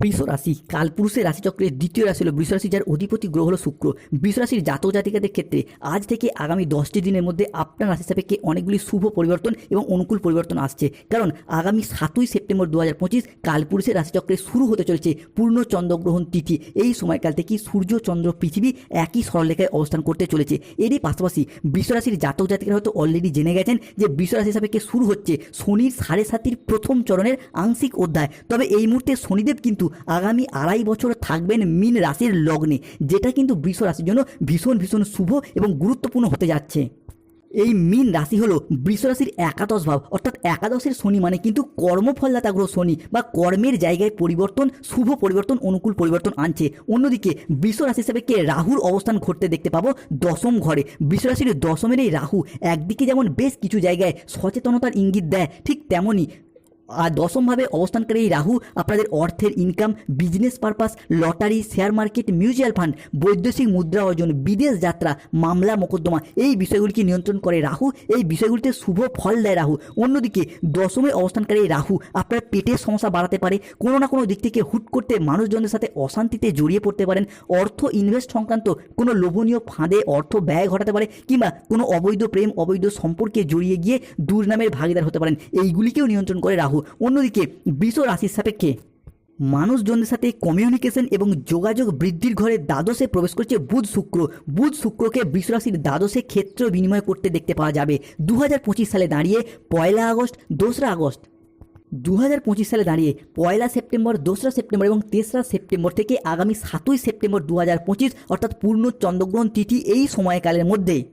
বৃষ রাশি কালপুরুষের রাশিচক্রের দ্বিতীয় রাশি হল বৃষ রাশি, যার অধিপতি গ্রহ হল শুক্র। বৃষ রাশির জাতক জাতিকাদের ক্ষেত্রে আজ থেকে আগামী দশটি দিনের মধ্যে আপনার রাশি সাপেক্ষে অনেকগুলি শুভ পরিবর্তন এবং অনুকূল পরিবর্তন আসছে। কারণ আগামী সাতই সেপ্টেম্বর দু হাজার পঁচিশ কালপুরুষের রাশিচক্রে শুরু হতে চলেছে পূর্ণ চন্দ্রগ্রহণ তিথি। এই সময়কাল থেকে সূর্য, চন্দ্র, পৃথিবী একই সরলরেখায় অবস্থান করতে চলেছে। এরই পাশাপাশি বৃষ রাশির জাতক জাতিকারা হয়তো অলরেডি জেনে গেছেন যে বৃষ রাশি সাপেক্ষে শুরু হচ্ছে শনির সাড়ে সাতির প্রথম চরণের আংশিক অধ্যায়। তবে এই মুহূর্তে শনিদেব কিন্তু আগামী আড়াই বছর থাকবেন মিন রাশির লগ্নে, যেটা কিন্তু বৃষ রাশির জন্য ভীষণ ভীষণ শুভ এবং গুরুত্বপূর্ণ হতে যাচ্ছে। এই মিন রাশি হলো বৃষ রাশির একাদশ ভাব, অর্থাৎ একাদশের শনি মানে কিন্তু কর্মফলদাতা গ্রহ শনি বা কর্মের জায়গায় পরিবর্তন, শুভ পরিবর্তন, অনুকূল পরিবর্তন আনছে। অন্যদিকে বৃষ রাশি হিসেবে কে রাহুর অবস্থান ঘটতে দেখতে পাবো দশম ঘরে। বৃষ রাশির দশমের এই রাহু একদিকে যেমন বেশ কিছু জায়গায় সচেতনতার ইঙ্গিত দেয়, ঠিক তেমনই আর দশমভাবে অবস্থানকারী রাহু আপনাদের অর্থের income business purpose lottery share market mutual fund বৈদেশিক মুদ্রা অর্জন, বিদেশ যাত্রা, মামলা, মোকদ্দমা এই বিষয়গুলিকে নিয়ন্ত্রণ করে রাহু। এই বিষয়গুলিতে শুভ ফল দেয় রাহু। অন্যদিকে দশমে অবস্থানকারী রাহু আপনার পেটের সমস্যা বাড়াতে পারে। কোনো না কোনো দিক থেকে হুট করতে মানুষজনের সাথে অশান্তিতে জড়িয়ে পড়তে পারেন। অর্থ ইনভেস্ট সংক্রান্ত কোনো লোভনীয় ফাঁদে অর্থ ব্যয় ঘটাতে পারে কিংবা কোনো অবৈধ প্রেম, অবৈধ সম্পর্কে জড়িয়ে গিয়ে দুর্নামের ভাগিদার হতে পারেন। এইগুলিকেও নিয়ন্ত্রণ করে রাহু। অন্যদিকে বৃষ রাশির সাপেক্ষে মানুষজনদের সাথে কমিউনিকেশন এবং যোগাযোগ বৃদ্ধির ঘরে দ্বাদশে প্রবেশ করছে বুধ শুক্র। বুধ শুক্রকে বৃষরাশির দ্বাদশে ক্ষেত্র বিনিময় করতে দেখতে পাওয়া যাবে। দু হাজার পঁচিশ সালে দাঁড়িয়ে পয়লা আগস্ট, দোসরা আগস্ট। দু হাজার পঁচিশ সালে দাঁড়িয়ে পয়লা সেপ্টেম্বর, দোসরা সেপ্টেম্বর এবং তেসরা সেপ্টেম্বর থেকে আগামী সাতই সেপ্টেম্বর দু হাজার পঁচিশ, অর্থাৎ পূর্ণ চন্দ্রগ্রহণ তিথি এই সময়কালের মধ্যে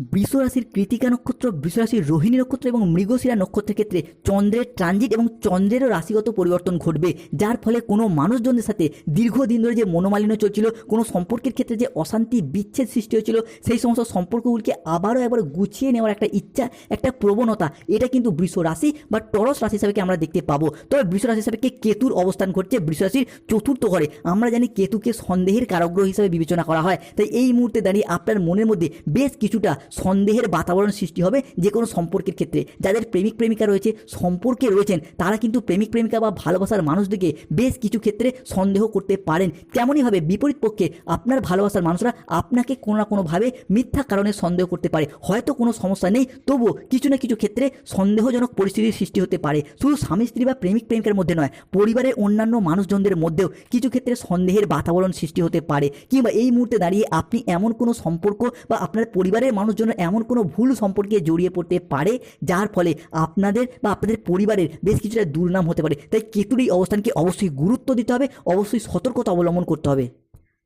বৃষরাশির কৃতিকা নক্ষত্র, বৃষরাশির রোহিণী নক্ষত্র এবং মৃগশিরা নক্ষত্রের ক্ষেত্রে চন্দ্রের ট্রানজিট এবং চন্দ্রেরও রাশিগত পরিবর্তন ঘটবে, যার ফলে কোনো মানুষজনদের সাথে দীর্ঘদিন ধরে যে মনোমালিন্য চলছিল, কোনো সম্পর্কের ক্ষেত্রে যে অশান্তি, বিচ্ছেদ সৃষ্টি হয়েছিল, সেই সমস্ত সম্পর্কগুলিকে আবারও একবার গুছিয়ে নেওয়ার একটা ইচ্ছা, একটা প্রবণতা, এটা কিন্তু বৃষ রাশি বা টরস রাশি হিসাবে আমরা দেখতে পাবো। তবে বৃষ রাশি হিসাবে কেতুর অবস্থান ঘটছে? বৃষ রাশির চতুর্থ ঘরে আমরা জানি কেতুকে সন্দেহের কারগ্রহ হিসাবে বিবেচনা করা হয়। তাই এই মুহূর্তে দাঁড়িয়ে আপনার মনের মধ্যে বেশ কিছুটা সন্দেহের বাতাবরণ সৃষ্টি হবে যে কোনো সম্পর্কের ক্ষেত্রে। যাদের প্রেমিক প্রেমিকা রয়েছে, সম্পর্কে রয়েছেন, তারা কিন্তু প্রেমিক প্রেমিকা বা ভালোবাসার মানুষদেরকে বেশ কিছু ক্ষেত্রে সন্দেহ করতে পারেন। তেমনইভাবে বিপরীত পক্ষে আপনার ভালোবাসার মানুষরা আপনাকে কোনো না কোনোভাবে মিথ্যা কারণে সন্দেহ করতে পারে। হয়তো কোনো সমস্যা নেই, তবুও কিছু না কিছু ক্ষেত্রে সন্দেহজনক পরিস্থিতির সৃষ্টি হতে পারে। শুধু স্বামী, স্ত্রী বা প্রেমিক প্রেমিকার মধ্যে নয়, পরিবারের অন্যান্য মানুষজনদের মধ্যেও কিছু ক্ষেত্রে সন্দেহের বাতাবরণ সৃষ্টি হতে পারে। কিংবা এই মুহূর্তে দাঁড়িয়ে আপনি এমন কোনো সম্পর্ক বা আপনার পরিবারের মানুষজনের এমন কোনো ভুল সম্পর্কে জড়িয়ে পড়তে পারে, যার ফলে আপনাদের বা আপনাদের পরিবারের বেশ কিছুটা দুর্নাম হতে পারে। তাই কেতুর এই অবস্থানকে অবশ্যই গুরুত্ব দিতে হবে, অবশ্যই সতর্কতা অবলম্বন করতে হবে।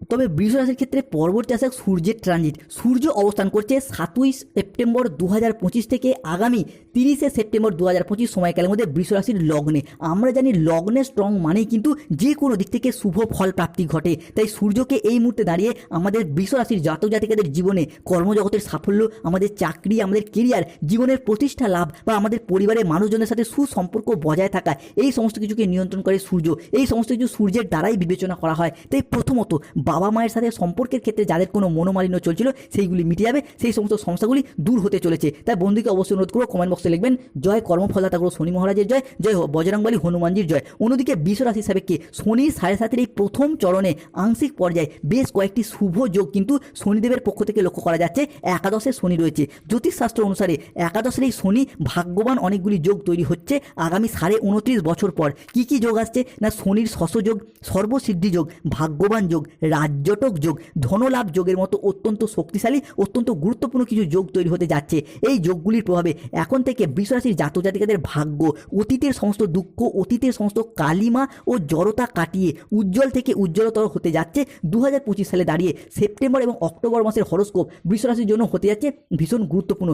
তবে বৃষ রাশির ক্ষেত্রে পরবর্তী আসে সূর্যের ট্রানজিট সূর্য অবস্থান করছে সাতই সেপ্টেম্বর দু হাজার পঁচিশ থেকে আগামী তিরিশে সেপ্টেম্বর দু হাজার পঁচিশ সময়কালের মধ্যে বৃষ রাশির লগ্নে। আমরা জানি লগ্নে স্ট্রং মানেই কিন্তু যে কোনো দিক থেকে শুভ ফল প্রাপ্তি ঘটে। তাই সূর্যকে এই মুহূর্তে দাঁড়িয়ে আমাদের বৃষ রাশির জাতক জাতিকাদের জীবনে কর্মজগতের সাফল্য, আমাদের চাকরি, আমাদের কেরিয়ার জীবনের প্রতিষ্ঠা লাভ বা আমাদের পরিবারের মানুষজনের সাথে সুসম্পর্ক বজায় থাকা, এই সমস্ত কিছুকে নিয়ন্ত্রণ করে সূর্য। এই সমস্ত কিছু সূর্যের দ্বারাই বিবেচনা করা হয়। তাই প্রথমত বাবা মায়ের সাথে সম্পর্কের ক্ষেত্রে যাদের কোনো মনোমালিন্য চলছিল, সেইগুলি মিটে যাবে, সেই সমস্ত সমস্যাগুলি দূর হতে চলেছে। তাই বন্ধুকে অবশ্যই অনুরোধ করব কমেন্ট বক্সে লিখবেন, জয় কর্মফলদাতা করো শনি মহারাজের জয় জয় বজরংবলী হনুমানজির জয়। অন্যদিকে বিশ্ব রাশি হিসাবে কে? শনির সাড়ে সাতের এই প্রথম চরণে আংশিক পর্যায়ে বেশ কয়েকটি শুভ যোগ কিন্তু শনিদেবের পক্ষ থেকে লক্ষ্য করা যাচ্ছে, একাদশে শনি রয়েছে। জ্যোতিষশাস্ত্র অনুসারে একাদশের এই শনি ভাগ্যবান অনেকগুলি যোগ তৈরি হচ্ছে আগামী সাড়ে উনত্রিশ বছর পর। কি কি যোগ আসছে? না শনির শশযোগ, সর্বসিদ্ধি যোগ, ভাগ্যবান যোগ রাজ্যটক যোগ, ধনলাভ যোগের মতো অত্যন্ত শক্তিশালী, অত্যন্ত গুরুত্বপূর্ণ কিছু যোগ তৈরি হতে যাচ্ছে। এই যোগগুলির প্রভাবে এখন থেকে বৃষরাশির জাতক জাতিকাদের ভাগ্য, অতীতের সমস্ত দুঃখ, অতীতের সমস্ত কালিমা ও জড়তা কাটিয়ে উজ্জ্বল থেকে উজ্জ্বলতর হতে যাচ্ছে। দু হাজার পঁচিশ সালে দাঁড়িয়ে সেপ্টেম্বর এবং অক্টোবর মাসের হরস্কোপ বৃষরাশির জন্য হতে যাচ্ছে ভীষণ গুরুত্বপূর্ণ।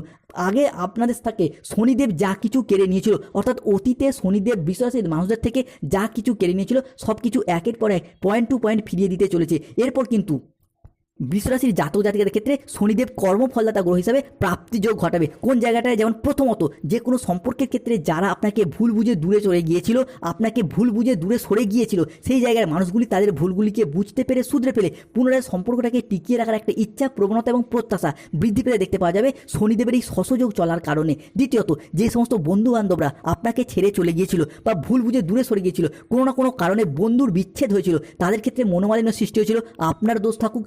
আগে আপনাদের থাকে শনিদেব যা কিছু কেড়ে নিয়েছিল, অর্থাৎ অতীতে শনিদেব বৃষরাশির মানুষদের থেকে যা কিছু কেড়ে নিয়েছিল সব কিছু একের পর এক পয়েন্ট টু পয়েন্ট ফিরিয়ে দিতে চলেছে। এরপর কিন্তু বিশ্বরাশির জাতক জাতিকাদের ক্ষেত্রে শনিদেব কর্মফলদাতা গ্রহ হিসাবে প্রাপ্তিযোগ ঘটাবে। কোন জায়গাটায়? যেমন প্রথমত, যে কোনো সম্পর্কের ক্ষেত্রে যারা আপনাকে ভুল বুঝে দূরে চলে গিয়েছিল, আপনাকে ভুল বুঝে দূরে সরে গিয়েছিল, সেই জায়গার মানুষগুলি তাদের ভুলগুলিকে বুঝতে পেরে শুধরে পেলে পুনরায় সম্পর্কটাকে টিকিয়ে রাখার একটা ইচ্ছা, প্রবণতা এবং প্রত্যাশা বৃদ্ধি পেতে দেখতে পাওয়া যাবে শনিদেবের এই সসযোগ চলার কারণে। দ্বিতীয়ত, যে সমস্ত বন্ধু বান্ধবরা আপনাকে ছেড়ে চলে গিয়েছিল বা ভুল বুঝে দূরে সরে গিয়েছিল, কোনো না কোনো কারণে বন্ধুর বিচ্ছেদ হয়েছিল, তাদের ক্ষেত্রে মনোমালিন্য সৃষ্টি হয়েছিল, আপনার দোষ থাকুক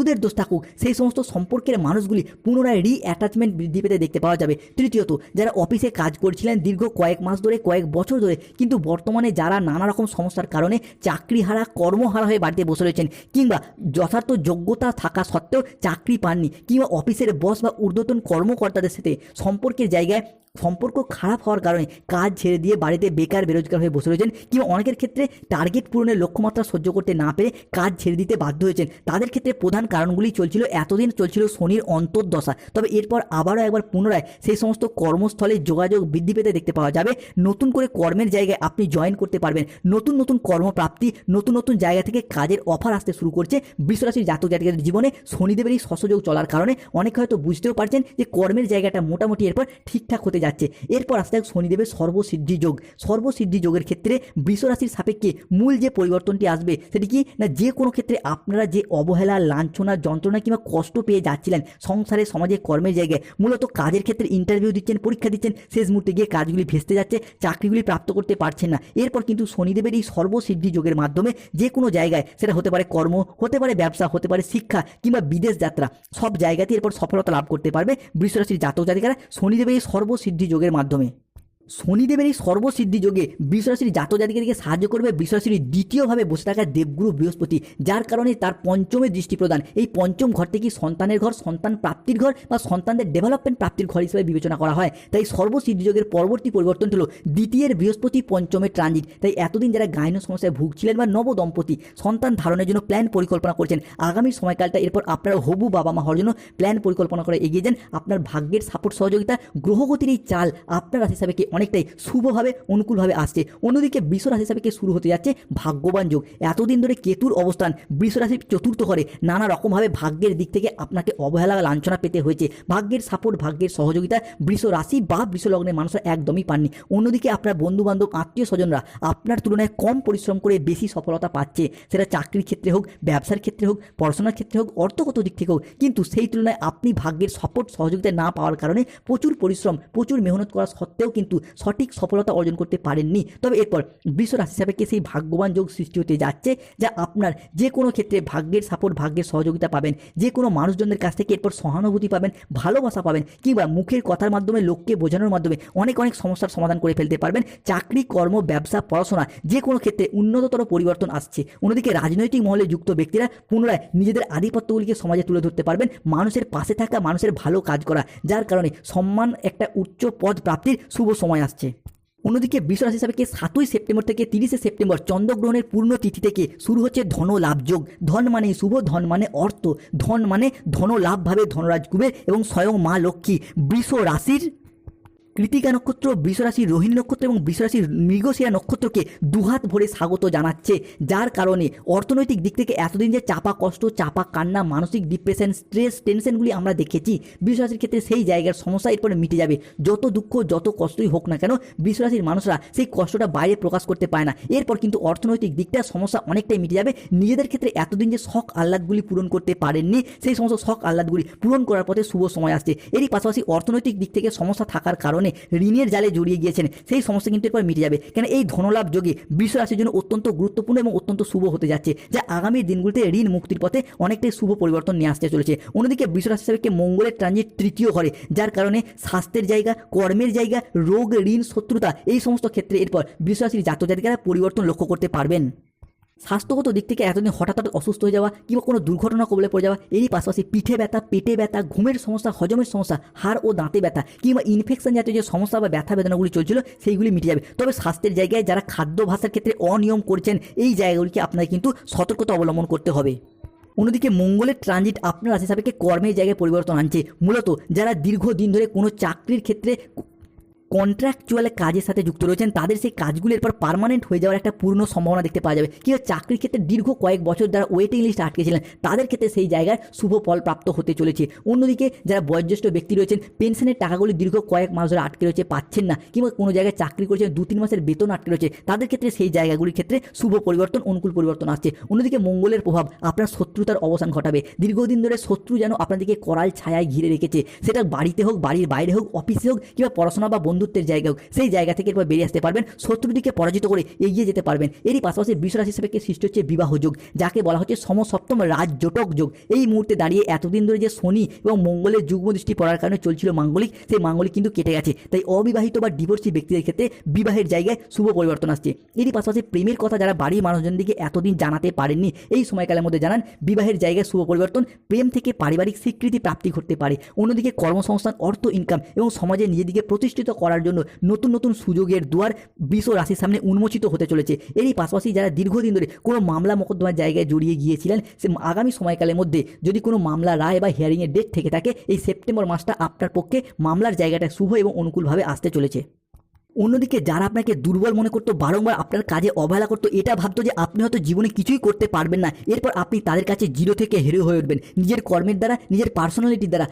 বন্ধুদের দোষ থাকুক, সেই সমস্ত সম্পর্কের মানুষগুলি পুনরায় রি অ্যাটাচমেন্ট বৃদ্ধি পেতে দেখতে পাওয়া যাবে। তৃতীয়ত, যারা অফিসে কাজ করছিলেন দীর্ঘ কয়েক মাস ধরে, কয়েক বছর ধরে, কিন্তু বর্তমানে যারা নানা রকম সমস্যার কারণে চাকরি হারা, কর্মহারা হয়ে বাড়িতে বসে রয়েছেন, কিংবা যথার্থ যোগ্যতা থাকা সত্ত্বেও চাকরি পাননি, কিংবা অফিসের বস বা ঊর্ধ্বতন কর্মকর্তাদের সাথে সম্পর্কের জায়গায় সম্পর্ক খারাপ হওয়ার কারণে কাজ ছেড়ে দিয়ে বাড়িতে বেকার বেরোজগার হয়ে বসে রয়েছেন কিংবা অনেকের ক্ষেত্রে টার্গেট পূরণের লক্ষ্যমাত্রা সহ্য করতে না পেরে কাজ ছেড়ে দিতে বাধ্য হয়েছেন। তাদের ক্ষেত্রে প্রধান কারণগুলি চলছিল, এতদিন চলছিল শনির অন্তর্দশা। তবে এরপর আবারও একবার পুনরায় সেই সমস্ত কর্মস্থলে যোগাযোগ বৃদ্ধি পেতে দেখতে পাওয়া যাবে। নতুন করে কর্মের জায়গায় আপনি জয়েন করতে পারবেন। নতুন নতুন কর্মপ্রাপ্তি, নতুন নতুন জায়গা থেকে কাজের অফার আসতে শুরু করছে বিশ্বরাশির জাতক জাতিকাদের জীবনে। শনিদেবের এই সসযোগ চলার কারণে অনেকে হয়তো বুঝতেও পারছেন যে কর্মের জায়গাটা মোটামুটি এরপর ঠিকঠাক হতে যাচ্ছে। এরপর আস্তে শনিদেবের সর্বসিদ্ধি যোগ। সর্বসিদ্ধি যোগের ক্ষেত্রে বৃষরাশির সাপেক্ষে মূল যে পরিবর্তনটি আসবে, সেটি কি? না, যে কোনো ক্ষেত্রে আপনারা যে অবহেলা, লাঞ্ছনা, যন্ত্রণা কিংবা কষ্ট পেয়ে যাচ্ছিলেন সংসারে, সমাজে, কর্মের জায়গায়, মূলত কাজের ক্ষেত্রে ইন্টারভিউ দিচ্ছেন, পরীক্ষা দিচ্ছেন, শেষ মুহূর্তে গিয়ে কাজগুলি ভেস্তে যাচ্ছে, চাকরিগুলি প্রাপ্ত করতে পারছেন না। এরপর কিন্তু শনিদেবের এই সর্বসিদ্ধি যোগের মাধ্যমে যে কোনো জায়গায়, সেটা হতে পারে কর্ম, হতে পারে ব্যবসা, হতে পারে শিক্ষা কিংবা বিদেশ যাত্রা, সব জায়গাতে এরপর সফলতা লাভ করতে পারবে বৃষরাশির জাতক জাতিকারা। শনিদেবের এই সর্বসিদ্ধি যোগের মাধ্যমে। শনিদেবের এই সর্বসিদ্ধি যোগে বৃষরাশির জাতক জাতিকাদেরকে সাহায্য করবে বৃষরাশির দ্বিতীয়ভাবে বসে থাকা দেবগুরু বৃহস্পতি, যার কারণে তার পঞ্চমে দৃষ্টি প্রদান। এই পঞ্চম ঘর থেকে সন্তানের ঘর, সন্তান প্রাপ্তির ঘর বা সন্তানদের ডেভেলপমেন্ট প্রাপ্তির ঘর হিসেবে বিবেচনা করা হয়? তাই সর্বসিদ্ধি যোগের পরবর্তী পরিবর্তন হলো দ্বিতীয়ের বৃহস্পতি, পঞ্চমের ট্রানজিট তাই এতদিন যারা গাইন সমস্যায় ভুগছিলেন বা নব দম্পতি, সন্তান ধারণের জন্য প্ল্যান পরিকল্পনা করছেন। আগামী সময়কালটা এরপর আপনারা হবু বাবা মা হওয়ার জন্য প্ল্যান পরিকল্পনা করে এগিয়ে যান। আপনার ভাগ্যের সাপোর্ট সহযোগিতা, গ্রহগতির এই চাল আপনার রাশি হিসাবে কি অনেকটাই শুভভাবে, অনুকূলভাবে আসছে। অন্যদিকে বৃষ রাশি হিসাবে কি শুরু হতে যাচ্ছে? ভাগ্যবান যোগ। এতদিন ধরে কেতুর অবস্থান বৃষ রাশির চতুর্থ ঘরে। নানা রকমভাবে ভাগ্যের দিক থেকে আপনাকে অবহেলা লাঞ্ছনা পেতে হয়েছে। ভাগ্যের সাপোর্ট ভাগ্যের সহযোগিতা বৃষ রাশি বা বৃষ লগ্নের মানুষরা একদমই পাননি। অন্যদিকে আপনার বন্ধু বান্ধব আত্মীয় স্বজনরা আপনার তুলনায় কম পরিশ্রম করে বেশি সফলতা পাচ্ছে। সেটা চাকরির ক্ষেত্রে হোক, ব্যবসার ক্ষেত্রে হোক, পড়াশোনার ক্ষেত্রে হোক, অর্থগত দিক থেকে হোক। কিন্তু সেই তুলনায় আপনি ভাগ্যের সাপোর্ট সহযোগিতা না পাওয়ার কারণে প্রচুর পরিশ্রম, প্রচুর মেহনত করা সত্ত্বেও কিন্তু সঠিক সফলতা অর্জন করতে পারেননি। তবে এরপর বিশ্ব রাশি সাপেক্ষে সেই ভাগ্যবান যোগ সৃষ্টি হতে যাচ্ছে, যা আপনার যে কোনো ক্ষেত্রে ভাগ্যের সাপোর্ট ভাগ্যের সহযোগিতা পাবেন। যে কোনো মানুষজনদের কাছ থেকে এরপর সহানুভূতি পাবেন, ভালোবাসা পাবেন, কিংবা মুখের কথার মাধ্যমে, লোককে বোঝানোর মাধ্যমে অনেক অনেক সমস্যার সমাধান করে ফেলতে পারবেন। চাকরি, কর্ম, ব্যবসা, পড়াশোনা, যে কোনো ক্ষেত্রে উন্নততর পরিবর্তন আসছে। অন্যদিকে রাজনৈতিক মহলে যুক্ত ব্যক্তিরা পুনরায় নিজেদের আধিপত্যগুলিকে সমাজে তুলে ধরতে পারবেন। মানুষের পাশে থাকা, মানুষের ভালো কাজ করা, যার কারণে সম্মান একটা উচ্চ পদ প্রাপ্তির শুভ সময় আসছে। অন্যদিকে বিশ্বরাশি হিসাবে সাতই সেপ্টেম্বর থেকে তিরিশে সেপ্টেম্বর চন্দ্রগ্রহণের পূর্ণ তিথি থেকে শুরু হচ্ছে ধন লাভ যোগ। ধন মানে শুভ, ধন মানে অর্থ। ধন মানে ধন লাভ ভাবে ধনরাজ কুবের এবং স্বয়ং মা লক্ষ্মী। বৃষ রাশির কৃতিকা নক্ষত্র, বৃষরাশি রোহিণী নক্ষত্র এবং বৃষরাশির মৃগশিরা নক্ষত্রকে দুহাত ভরে স্বাগত জানাচ্ছে, যার কারণে অর্থনৈতিক দিক থেকে এতদিন যে চাপা কষ্ট, চাপা কান্না, মানসিক ডিপ্রেশন স্ট্রেস টেনশনগুলি আমরা দেখেছি, বৃষরাশির ক্ষেত্রে সেই জায়গার সমস্যা এরপরে মিটে যাবে। যত দুঃখ, যত কষ্টই হোক না কেন, বৃষরাশির মানুষরা সেই কষ্টটা বাইরে প্রকাশ করতে পারে না। এরপর কিন্তু অর্থনৈতিক দিকটা সমস্যা অনেকটাই মিটে যাবে। নিজেদের ক্ষেত্রে এতদিন যে শখ আহ্লাদগুলি পূরণ করতে পারেননি, সেই সমস্ত শখ আহ্লাদগুলি পূরণ করার পথে শুভ সময় আসছে। এরই পাশাপাশি অর্থনৈতিক দিক থেকে সমস্যা থাকার কারণে ঋণের জালে জড়িয়ে গিয়েছেন, সেই সমস্যা কিন্তু এরপর মিটে যাবে। কেন এই ধনলাভ যোগে বিশ্ব রাশির জন্য অত্যন্ত গুরুত্বপূর্ণ এবং অত্যন্ত শুভ হতে যাচ্ছে, যা আগামী দিনগুলিতে ঋণ মুক্তির পথে অনেকটাই শুভ পরিবর্তন নিয়ে আসতে চলেছে। অন্যদিকে বিশ্ব রাশি হিসাবে মঙ্গলের ট্রানজিট তৃতীয় ঘরে, যার কারণে স্বাস্থ্যের জায়গা, কর্মের জায়গা, রোগ, ঋণ, শত্রুতা, এই সমস্ত ক্ষেত্রে এরপর বিশ্ব রাশির জাতক জাতিকারা পরিবর্তন লক্ষ্য করতে পারবেন। স্বাস্থ্যগত দিক থেকে এতদিন হঠাৎ হঠাৎ অসুস্থ হয়ে যাওয়া কিংবা কোনো দুর্ঘটনা কবলে পড়ে যাওয়া, এরই পাশাপাশি পিঠে ব্যথা, পেটে ব্যথা, ঘুমের সমস্যা, হজমের সমস্যা, হাড় ও দাঁতে ব্যথা কিংবা ইনফেকশন জাতীয় যে সমস্যা বা ব্যথা বেদনাগুলি চলছিল, সেইগুলি মিটে যাবে। তবে স্বাস্থ্যের জায়গায় যারা খাদ্য ভাষার ক্ষেত্রে অনিয়ম করছেন, এই জায়গাগুলিকে আপনাকে কিন্তু সতর্কতা অবলম্বন করতে হবে। অন্যদিকে মঙ্গলের ট্রানজিট আপনার রাশি সাপেক্ষে কর্মের জায়গায় পরিবর্তন আনছে। মূলত যারা দীর্ঘদিন ধরে কোনো চাকরির ক্ষেত্রে কন্ট্রাকচুয়াল কাজের সাথে যুক্ত রয়েছেন, তাদের সেই কাজগুলো এরপর পার্মানেন্ট হয়ে যাওয়ার একটা পূর্ণ সম্ভাবনা দেখতে পাওয়া যাবে। কি চাকরির ক্ষেত্রে দীর্ঘ কয়েক বছর যারা ওয়েটিং লিস্ট আটকেছিলেন, তাদের ক্ষেত্রে সেই জায়গায় শুভ ফল প্রাপ্ত হতে চলেছে। অন্যদিকে যারা বয়োজ্যেষ্ঠ ব্যক্তি রয়েছেন পেনশনের টাকাগুলি দীর্ঘ কয়েক মাস ধরে আটকে রয়েছে, পাচ্ছেন না। কিংবা কোনো জায়গায় চাকরি করেছেন দু তিন মাসের বেতন আটকে রয়েছে, তাদের ক্ষেত্রে সেই জায়গাগুলির ক্ষেত্রে শুভ পরিবর্তন, অনুকূল পরিবর্তন আসছে। অন্যদিকে মঙ্গলের প্রভাব, আপনার শত্রুতার অবসান ঘটাবে। দীর্ঘদিন ধরে শত্রু যেন আপনাদেরকে করাল ছায়ায় ঘিরে রেখেছে। সেটা বাড়িতে হোক, বাড়ির বাইরে হোক অফিসে হোক কিংবা পড়াশোনা বা বন্ধুত্বের জায়গায় হোক সেই জায়গা থেকে এরপর বেরিয়ে আসতে পারবেন। শত্রুটিকে পরাজিত করে এগিয়ে যেতে পারবেন। এরই পাশাপাশি বিশ্বরাশি হিসেবে সৃষ্টি হচ্ছে বিবাহ যোগ, যাকে বলা হচ্ছে সমসপ্তম রাজজোটক যোগ। এই মুহূর্তে দাঁড়িয়ে এতদিন ধরে যে শনি এবং মঙ্গলের যুগ্ম দৃষ্টি পড়ার কারণে চলছিল মাঙ্গলিক, সেই মাঙ্গলিক কিন্তু কেটে গেছে। তাই অবিবাহিত বা ডিভোর্সি ব্যক্তিদের ক্ষেত্রে বিবাহের জায়গায় শুভ পরিবর্তন আসছে। এরই পাশাপাশি প্রেমের কথা যারা বাড়ির মানুষজনদিকে এতদিন জানাতে পারেননি, এই সময়কালের মধ্যে জানান, বিবাহের জায়গায় শুভ পরিবর্তন প্রেম থেকে পারিবারিক স্বীকৃতি প্রাপ্তি ঘটতে পারে। অন্যদিকে কর্মসংস্থান, অর্থ ইনকাম এবং সমাজে নিজেদিকে প্রতিষ্ঠিত করার জন্য নতুন নতুন সুযোগের দুয়ার বিশ্ব রাশির সামনে উন্মোচিত হতে চলেছে। এরই পাশাপাশি যারা দীর্ঘদিন ধরে কোনো মামলা মোকদ্দমার জায়গায় জড়িয়ে গিয়েছিলেন, সে আগামী সময়কালের মধ্যে যদি কোনো মামলা রায় বা হিয়ারিংয়ের ডেট থেকে থাকে, এই সেপ্টেম্বর মাসটা আপনার পক্ষে মামলার জায়গাটা শুভ এবং অনুকূলভাবে আসতে চলেছে। অন্যদিকে যারা আপনাকে দুর্বল মনে করতো, বারংবার আপনার কাজে অবহেলা করতো, এটা ভাবতো যে আপনি হয়তো জীবনে কিছুই করতে পারবেন না। এরপর আপনি তাদের কাছে জিরো থেকে হিরো হয়ে উঠবেন। নিজের কর্মের দ্বারা, নিজের পার্সোনালিটির দ্বারা।